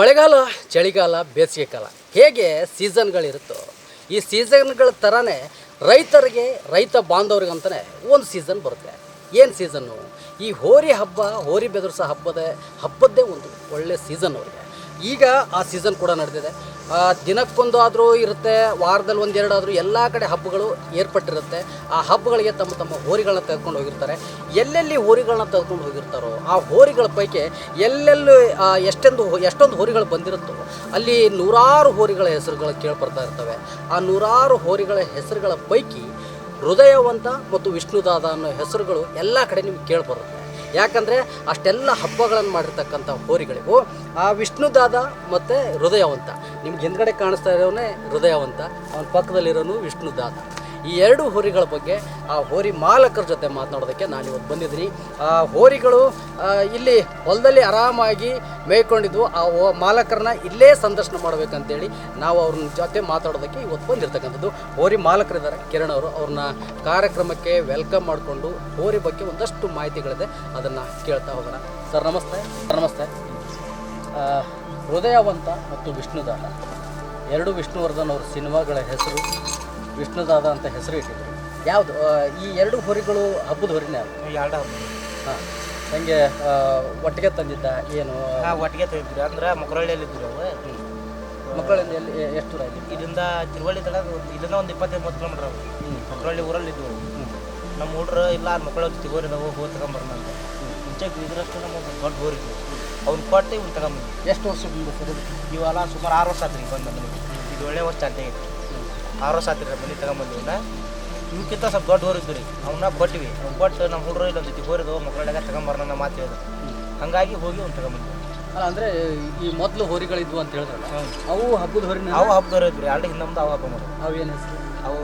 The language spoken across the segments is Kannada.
ಮಳೆಗಾಲ, ಚಳಿಗಾಲ ಬೇಸಿಗೆ ಕಾಲ ಹೇಗೆ ಸೀಸನ್ಗಳಿರುತ್ತೋ, ಈ ಸೀಸನ್ಗಳ ಥರನೇ ರೈತರಿಗೆ, ರೈತ ಬಾಂಧವ್ರಿಗಂತಲೇ ಒಂದು ಸೀಸನ್ ಬರುತ್ತೆ. ಏನು ಸೀಸನ್ನು? ಈ ಹೋರಿ ಹಬ್ಬ, ಹೋರಿ ಬೆದರ್ಸೋ ಹಬ್ಬದ, ಹಬ್ಬದ್ದೇ ಒಂದು ಒಳ್ಳೆ ಸೀಸನ್ ಅವರಿಗೆ. ಈಗ ಆ ಸೀಸನ್ ಕೂಡ ನಡೆದಿದೆ. ದಿನಕ್ಕೊಂದು ಆದರೂ ಇರುತ್ತೆ, ವಾರದಲ್ಲಿ ಒಂದೆರಡಾದರೂ ಎಲ್ಲ ಕಡೆ ಹಬ್ಬಗಳು ಏರ್ಪಟ್ಟಿರುತ್ತೆ. ಆ ಹಬ್ಬಗಳಿಗೆ ತಮ್ಮ ತಮ್ಮ ಹೋರಿಗಳನ್ನ ತೆಗೆದುಕೊಂಡು ಹೋಗಿರ್ತಾರೆ. ಎಲ್ಲೆಲ್ಲಿ ಹೋರಿಗಳನ್ನ ತೆಗೆದುಕೊಂಡು ಹೋಗಿರ್ತಾರೋ ಆ ಹೋರಿಗಳ ಪೈಕಿ ಎಲ್ಲೆಲ್ಲಿ ಎಷ್ಟೊಂದು ಎಷ್ಟೊಂದು ಹೋರಿಗಳು ಬಂದಿರುತ್ತೋ ಅಲ್ಲಿ ನೂರಾರು ಹೋರಿಗಳ ಹೆಸರುಗಳು ಕೇಳ್ಬರ್ತಾ ಇರ್ತವೆ. ಆ ನೂರಾರು ಹೋರಿಗಳ ಹೆಸರುಗಳ ಪೈಕಿ ಹೃದಯವಂತ ಮತ್ತು ವಿಷ್ಣುದಾದ ಅನ್ನೋ ಹೆಸರುಗಳು ಎಲ್ಲ ಕಡೆ ನಿಮ್ಗೆ ಕೇಳಿಬರುತ್ತೆ ಯಾಕಂದರೆ ಅಷ್ಟೆಲ್ಲ ಹಬ್ಬಗಳನ್ನು ಮಾಡಿರ್ತಕ್ಕಂಥ ಹೋರಿಗಳಿಗೂ ಆ ವಿಷ್ಣುದಾದ ಮತ್ತು ಹೃದಯವಂತ. ನಿಮ್ಗೆ ಹಿಂದ್ಗಡೆ ಕಾಣಿಸ್ತಾ ಇರೋನೇ ಹೃದಯವಂತ. ಅವನ ಪಕ್ಕದಲ್ಲಿರೋನು ವಿಷ್ಣುದಾದ ಈ ಎರಡು ಹೋರಿಗಳ ಬಗ್ಗೆ ಆ ಹೋರಿ ಮಾಲಕರ ಜೊತೆ ಮಾತನಾಡೋದಕ್ಕೆ ನಾನು ಇವತ್ತು ಬಂದಿದ್ದೀನಿ. ಆ ಹೋರಿಗಳು ಇಲ್ಲಿ ಹೊಲದಲ್ಲಿ ಆರಾಮಾಗಿ ಮೇಯ್ಕೊಂಡಿದ್ವು ಆ ಮಾಲಕರನ್ನ ಇಲ್ಲೇ ಸಂದರ್ಶನ ಮಾಡಬೇಕಂತೇಳಿ ನಾವು ಅವ್ರನ್ನ ಜೊತೆ ಮಾತಾಡೋದಕ್ಕೆ ಇವತ್ತು ಬಂದಿರತಕ್ಕಂಥದ್ದು. ಹೋರಿ ಮಾಲಕರಿದ್ದಾರೆ, ಕಿರಣ್ ಅವರು. ಅವ್ರನ್ನ ಕಾರ್ಯಕ್ರಮಕ್ಕೆ ವೆಲ್ಕಮ್ ಮಾಡಿಕೊಂಡು ಹೋರಿ ಬಗ್ಗೆ ಒಂದಷ್ಟು ಮಾಹಿತಿಗಳಿದೆ, ಅದನ್ನು ಕೇಳ್ತಾ ಹೋಗೋಣ. ಸರ್, ನಮಸ್ತೆ. ನಮಸ್ತೆ. ಹೃದಯವಂತ ಮತ್ತು ವಿಷ್ಣುದಾನ ಎರಡು ವಿಷ್ಣುವರ್ಧನ್ ಅವ್ರ ಸಿನಿಮಾಗಳ ಹೆಸರು ವಿಷ್ಣುದಾದ ಅಂತ ಹೆಸರು ಇಟ್ಟಿದ್ರು. ಯಾವುದು ಈ ಎರಡು ಹೋರಿಗಳು ಹಬ್ಬದ ಹೊರಿನೇ ಎರಡು ಹಾಂ. ಹಂಗೆ ಒಟ್ಟಿಗೆ ತಂದಿದ್ದ ಏನು? ಹಾ ಒಟ್ಟಿಗೆ ತಂದಿದ್ರು. ಅಂದ್ರೆ ಮೊಕರಳ್ಳಿಯಲ್ಲಿ ಇದ್ರು ಅವು. ಮಕ್ಕಳಲ್ಲಿ ಎಲ್ಲಿ ಎಷ್ಟು ದೂರ ಇಲ್ಲಿ ಇದರಿಂದ ತಿರುವಳ್ಳಿ ತಡ ಇದನ್ನ ಒಂದು ಇಪ್ಪತ್ತೈದು ಮೂವತ್ತು ಕಿಲೋಮೀಟರ್ ಅವು. ಮಕ್ಕಳಲ್ಲಿ ಊರಲ್ಲಿ ಇದ್ವು ನಮ್ಮ ಹುಡ್ರು ಇಲ್ಲ ಅಲ್ಲಿ ಮಕ್ಕಳು ತಿಗೋರಿ ನಾವು ಹೋಗಿ ತಗೊಂಬರೋಣ ಅಂತ ಮುಂಚೆ ಇದ್ರಷ್ಟು ನಮ್ಮ ದೊಡ್ಡ ಹೋರಿದ್ವಿ ಅವ್ನು ಕೊಟ್ಟು ಇವ್ನು ತಗೊಂಬಂದ್ವಿ. ಎಷ್ಟು ವರ್ಷ ಬಂದು? ಇವೆಲ್ಲ ಸುಮಾರು ಆರು ವರ್ಷ ಆತ್ರಿ ಬಂದ ಇದು ಒಳ್ಳೆ ವರ್ಷ ಅಂತ ಆರು ವರ್ಷ ಆತ್ರಿ ಮನೆ ತಗೊಂಬಂದ್ವಿ ಇವನ್ನ ಇವಕ್ಕಿಂತ ಸ್ವಲ್ಪ ದೊಡ್ಡ ಊರು ಇದ್ವಿ ರೀ ಅವನ್ನ ಬಟ್ವಿ ಬಟ್ ಕೊಟ್ಟು ನಮ್ಮ ಹುಡುಗರು ಇಲ್ಲೊಂದು ತಿಗೋರಿದು ಮಕ್ಕಳಾಗ ತಗೊಂಬರೋಣ ಅನ್ನೋ ಮಾತು ಹೇಳಿದ್ರು ಹಂಗಾಗಿ ಹೋಗಿ ಅವ್ನು ತಗೊಂಬಂದ್ವಿ. ಅಲ್ಲ ಅಂದರೆ ಈ ಮೊದಲು ಹೋರಿಗಳಿದ್ವು ಅಂತ ಹೇಳಿದ್ರಲ್ಲ ಅವು ಹಬ್ಬದ ಹೊರಿ ಅವು ಹಬ್ಬದವ್ರು ಇದ್ವಿ ಎರಡು ಹಿಂದೊಂದು ಅವು ಹಬ್ಬ ಮಾಡೋದು ಅವು ಏನು ಹೆಸರು? ಅವು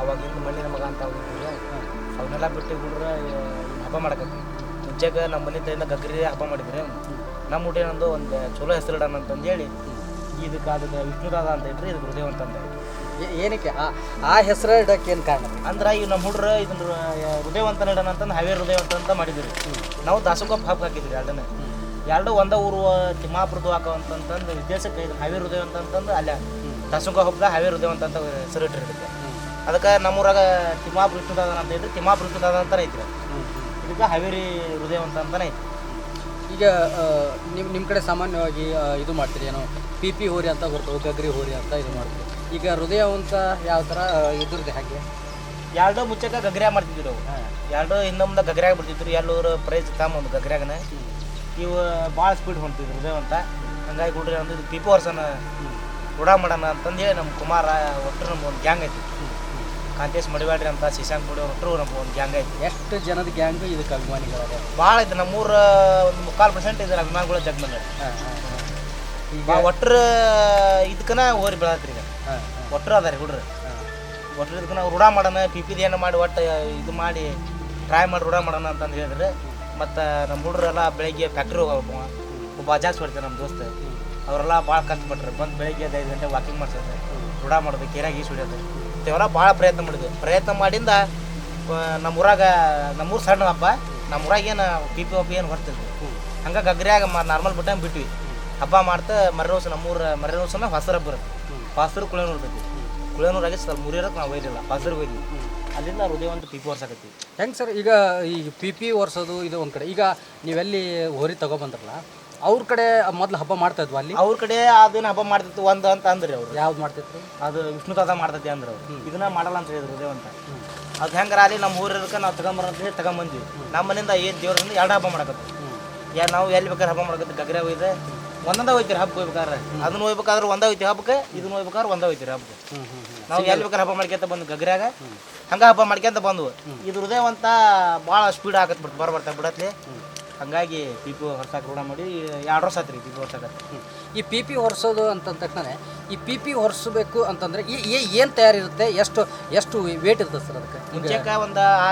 ಅವಾಗಿಂದ ಮಣ್ಣಿನ ಮಗ ಅಂತ ಅವು ಅವನ್ನೆಲ್ಲ ಬಿಟ್ಟು ಹುಡ್ರ ಹಬ್ಬ ಮಾಡಕತ್ತಿ ಮುಂಚೆಗೆ ನಮ್ಮ ಮನೆ ತಾಯಿಂದ ಗಗ್ರಿ ಹಬ್ಬ ಮಾಡಿದ್ರಿ. ನಮ್ಮ ಊಟ ಒಂದು ಚಲೋ ಅಂತ ಹೇಳಿ ಇದಕ್ಕೆ ಅದಕ್ಕೆ ವಿಷ್ಣುರಾಧ ಅಂತ ಇಟ್ರಿ ಇದು ಗುರುದೇವ್ ಅಂತ ಇಟ್ರಿ ಏ- ಏನಕ್ಕೆ? ಆ ಹೆಸರು ಇಡಕ್ಕೆ ಏನು ಕಾರಣ? ಅಂದ್ರೆ ಈಗ ನಮ್ಮ ಹುಡ್ರು ಇದನ್ನ ಹೃದಯವಂತ ಇಡೋಣ ಅಂತಂದು ಹವೇ ಹೃದಯವಂತ ಅಂತ ಮಾಡಿದ್ರಿ ನಾವು ದಾಸಗೋಪ್ ಹಬ್ಬ ಹಾಕಿದ್ರಿ ಎರಡನೇ. ಎರಡು ಒಂದ ಊರು ತಿಮ್ಮಾಪುರದ ಹಾಕೋ ಅಂತಂತಂದು ವಿದೇಶಕ್ಕೆ ಇದು ಹವೇ ಹೃದಯವಂತ ಅಂತಂದು ಅಲ್ಲೇ. ದಾಸಗೋಪ ಹಬ್ಬದ ಹಾವೇ ಹೃದಯವಂತ ಅಂತ ಹೆಸರು ಇಟ್ಟಿರ್ತೈತೆ. ಅದಕ್ಕೆ ನಮ್ಮೂರಾಗ ತಿಮ್ಮಾಪುರ ವಿಷ್ಣುದಾದನ ಅಂತ ಇದ್ರೆ ತಿಮ್ಮಾಪುರ ವಿಷ್ಣುದಾದ ಅಂತಾನೆ ಐತ್ರಿ. ಇದಕ್ಕೆ ಹಾವೇರಿ ಹೃದಯವಂತ ಅಂತಾನೆ ಐತಿ ಈಗ ನಿಮ್ಮ ನಿಮ್ಮ ಕಡೆ ಸಾಮಾನ್ಯವಾಗಿ ಇದು ಮಾಡ್ತೀರಿ ಏನೋ ಪಿ ಪಿ ಹೋರಿ ಅಂತ ಬರ್ತವೆ ಗಗ್ರಿ ಹೋರಿ ಅಂತ ಇದು ಮಾಡ್ತೀವಿ ಈಗ ಹೃದಯವಂತ ಯಾವ ಥರ ಇದ್ರದ್ದು ಹಾಗೆ? ಎರಡು ಮುಚ್ಚಕ ಗಗ್ರ್ಯಾ ಮಾಡ್ತಿದ್ರು ಅವು ಹಾಂ. ಎರಡು ಹಿಂದೊಂದ ಗಗ್ರ್ಯಾಗ ಬಿಡ್ತಿದ್ರು ಎಲ್ಲೂರು ಪ್ರೈಸ್ ತಗೊಂಬಂದು ಗಗ್ರ್ಯಾಗನ ಇವು ಭಾಳ ಸ್ಪೀಡ್ ಹೊಂಟಿದ್ರು ಹೃದಯವಂತ ಹಂಗಾಗಿ ಹುಡ್ರಿ ಅಂದ್ರೆ ಇದು ಪಿ ವರ್ಷನ ಉಡಾ ಮಾಡೋಣ ಅಂತಂದೇಳಿ ನಮ್ಮ ಕುಮಾರ ಒಟ್ಟು ನಮ್ಮ ಒಂದು ಗ್ಯಾಂಗ್ ಐತಿ ಕಾಂತೇಶ್ ಮಡಿವಾಡ್ರಿ ಅಂತ ಶಶಾಂಕ್ ಗುಡಿ ಹೊಟ್ಟರು ನಮ್ಮ ಒಂದು ಗ್ಯಾಂಗ್ ಐತಿ. ಎಷ್ಟು ಜನದ ಗ್ಯಾಂಗು ಇದಕ್ಕೆ ಅಭಿಮಾನಿಗಳಾಗ ಭಾಳ ಐತೆ ನಮ್ಮೂರ ಒಂದು ಮುಕ್ಕಾಲು ಪರ್ಸೆಂಟ್ ಇದ್ರ ಅಭಿಮಾನಿಗಳು ಜಗ್ ಬಂದ ಒಟ್ರ ಹಾಂ ಹಾಂ. ಈಗ ಒಟ್ಟರ ಇದಕ್ಕನ ಓರಿ ಬೆಳಾತ್ರಿ ಈಗ. ಹಾಂ ಒಟ್ಟರು ಅದಾರಿ ಹುಡ್ರಿ. ಹಾಂ. ಒಟ್ಟರು ಇದಕ್ಕೆ ನಾವು ರೂಢ ಮಾಡೋಣ ಪಿ ಪಿ ಏನು ಮಾಡಿ ಒಟ್ಟು ಇದು ಮಾಡಿ ಟ್ರೈ ಮಾಡಿ ರೂಢ ಮಾಡೋಣ ಅಂತಂದು ಹೇಳಿದ್ರೆ. ಮತ್ತು ನಮ್ಮ ಹುಡ್ರೆಲ್ಲ ಬೆಳಗ್ಗೆ ಫ್ಯಾಕ್ಟ್ರಿ ಹೋಗಬೇಕು ಒಬ್ಬ ಅಜಾಸ್ ಬರ್ತಾರೆ ನಮ್ಮ ದೋಸ್ತ. ಅವರೆಲ್ಲ ಭಾಳ ಕಷ್ಟಪಟ್ರು ಬಂದು ಬೆಳಗ್ಗೆ ಐದು ಗಂಟೆ ವಾಕಿಂಗ್ ಮಾಡ್ತಾರೆ ರೂಢ ಮಾಡೋದು ಕೇರಾಗಿ ಈಸ್ ಹೊಡ್ಯೋದು. ಇಂಥವೆಲ್ಲ ಭಾಳ ಪ್ರಯತ್ನ ಮಾಡಿದ್ವಿ. ಪ್ರಯತ್ನ ಮಾಡಿಂದ ಆ, ನಮ್ಮ ಊರಾಗ ನಮ್ಮೂರು ಸಣ್ಣ ಹಬ್ಬ ನಮ್ಮ ಊರಾಗ ಏನು ಪಿ ಪಿ ಒಬ್ಬ ಏನು ಹೊರ್ತಿದ್ವಿ. ಹಂಗೆ ಮ ನಾರ್ಮಲ್ ಬಿಟ್ಟಂಗೆ ಬಿಟ್ವಿ. ಹಬ್ಬ ಮಾಡ್ತಾ ಮರ್ರೋಸ್ ನಮ್ಮೂರ ಮರ್ರೋಸನ ಹೊಸರ ಬರುತ್ತೆ ಹೊಸರು ಕುಳನೂರು ಇರ್ತೈತಿ ಕುಳನೂರಾಗಿ ಸ್ವಲ್ಪ ಮುರಿಯೋದಕ್ಕೆ ನಾವು ಒಯ್ದಿಲ್ಲ ಹೊಸರಿಗೆ ಹೋಯ್ದ್ವಿ ಅಲ್ಲಿಂದ ಹೃದಯವಂತ ಪಿ ಪಿ ವರ್ಷಾಕತ್ತಿ ಹೆಂಗೆ ಸರ್ ಈಗ ಈ ಪಿ ಪಿ ಓರ್ಸೋದು ಇದು ಒಂದು ಕಡೆ. ಈಗ ನೀವೆಲ್ಲಿ ಹೋರಿ ತಗೊಬಂದ್ರಲ್ಲ ಅವ್ರ ಕಡೆ ಮೊದ್ಲು ಹಬ್ಬ ಮಾಡ್ತಾ ಇದ್ವು ಅಲ್ಲಿ? ಅವ್ರ ಕಡೆ ಅದನ್ನ ಹಬ್ಬ ಮಾಡ್ತಿತ್ತು ಒಂದು ಅಂತ ಅಂದ್ರಿ ಅವ್ರು. ಯಾವ್ದು ಮಾಡ್ತಿತ್ತು ಅದು ವಿಷ್ಣು ತಾತ ಮಾಡ್ತೈತಿ ಅಂದ್ರೆ ಅವ್ರು. ಇದನ್ನ ಮಾಡಲ್ಲ ಅಂತ ಹೇಳಿದ್ರು ದೇವಂತ ಅದು ಹೆಂಗಾರ ಅಲ್ಲಿ ನಮ್ಮ ಊರಿರ್ಕ ನಾವು ತಗೊಂಬರ ಅಂತ ಹೇಳಿ ತಗೊಂಬಂದ್ವಿ. ನಮ್ಮ ಮನೆಯಿಂದ ಏನು ದೇವ್ರಿಂದ ಎರಡು ಹಬ್ಬ ಮಾಡಕತ್ತು ಯಾ ನಾವು ಎಲ್ಲಿ ಬೇಕಾದ್ರೆ ಹಬ್ಬ ಮಾಡಕತ್ತಿ ಗಗ್ರೆ ಒಯ್ದೆ ಒಂದೊಂದ ಹೋಯ್ತಿರಿ ಹಬ್ಬ ಹೋಗ್ಬೇಕಾದ್ರೆ. ಅದನ್ನ ಹೋಗ್ಬೇಕಾದ್ರೆ ಒಂದೇ ಹೋಯ್ತಿ ಹಬ್ಬಕ್ಕೆ ಇದನ್ನ ಹೋಗ್ಬೇಕಾದ್ರೆ ಒಂದೇ ಹೋಯ್ತಿರಿ ಹಬ್ಬಕ್ಕೆ. ಹ್ಞೂ ನಾವು ಎಲ್ಲಿ ಬೇಕಾದ್ರೆ ಹಬ್ಬ ಮಾಡ್ಕೊಂತ ಬಂದು ಗಗ್ರ್ಯಾಗ. ಹಂಗ ಹಬ್ಬ ಮಾಡ್ಕೊಂತ ಬಂದ್ವು. ಇದ್ರದೇ ಹೃದಯವಂತ ಭಾಳ ಸ್ಪೀಡ್ ಆಗತ್ ಬಿಟ್ಟು ಬರ್ಬರ್ತಾ ಬಿಡತ್ಲಿ. ಹಂಗಾಗಿ ಪಿ ಪಿ ಹೊರ್ಸಾಕ ರೂಢ ಮಾಡಿ ಎರಡು ವರ್ಷ ಆತ್ರಿ ಪಿ ಪಿ ಹೊರ್ಸಕ್ಕೆ ಈ ಪಿ ಪಿ ಹೊರ್ಸೋದು ಅಂತಂದ ತಕ್ಷಣ ಈ ಪಿ ಪಿ ಹೊರಿಸಬೇಕು ಅಂತಂದ್ರೆ ಏನು ತಯಾರಿರುತ್ತೆ? ಎಷ್ಟು ಎಷ್ಟು ವೇಟ್ ಇರ್ತದೆ ಸರ್ ಅದಕ್ಕೆ? ಮುಂಚೆಕ ಒಂದು ಆರು